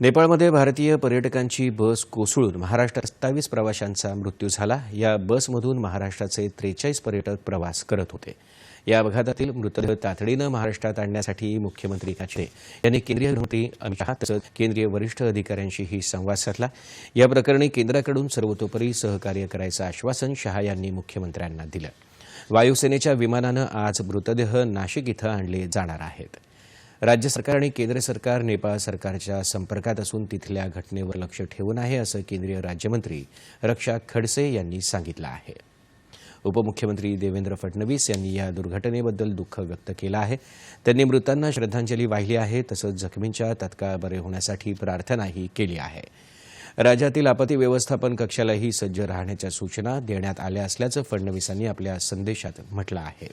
नेपाळमध्ये भारतीय पर्यटकांची बस कोसळून महाराष्ट्रात सत्तावीस प्रवाशांचा मृत्यू झाला. या बसमधून महाराष्ट्राचे त्रेचाळीस पर्यटक प्रवास करत होते. या अपघातातील मृतदेह तातडीनं महाराष्ट्रात आणण्यासाठी मुख्यमंत्री काचे यांनी केंद्रीय गृहमंत्री अमित शहा तसंच केंद्रीय वरिष्ठ अधिकाऱ्यांशीही संवाद साधला. या प्रकरणी केंद्राकडून सर्वतोपरी सहकार्य करायचं आश्वासन शहा यांनी मुख्यमंत्र्यांना दिलं. वायुसेनेच्या विमानानं आज मृतदेह नाशिक इथं आणले जाणार आहेत. राज्य सरकार आणि केंद्र सरकार नेपाळ सरकारच्या संपर्कात असून तिथल्या घटनेवर लक्ष ठेवून आहे असं केंद्रीय राज्यमंत्री रक्षा खडसे यांनी सांगितलं आहे. उपमुख्यमंत्री देवेंद्र फडणवीस यांनी या दुर्घटनेबद्दल दुःख व्यक्त केलं आहे. त्यांनी मृतांना श्रद्धांजली वाहिली आहे तसंच जखमींच्या तत्काळ बरे होण्यासाठी प्रार्थनाही केली आहे. राज्यातील आपत्ती व्यवस्थापन कक्षालाही सज्ज राहण्याच्या सूचना देण्यात आल्या असल्याचं फडणवीसांनी आपल्या संदेशात म्हटलं आहे.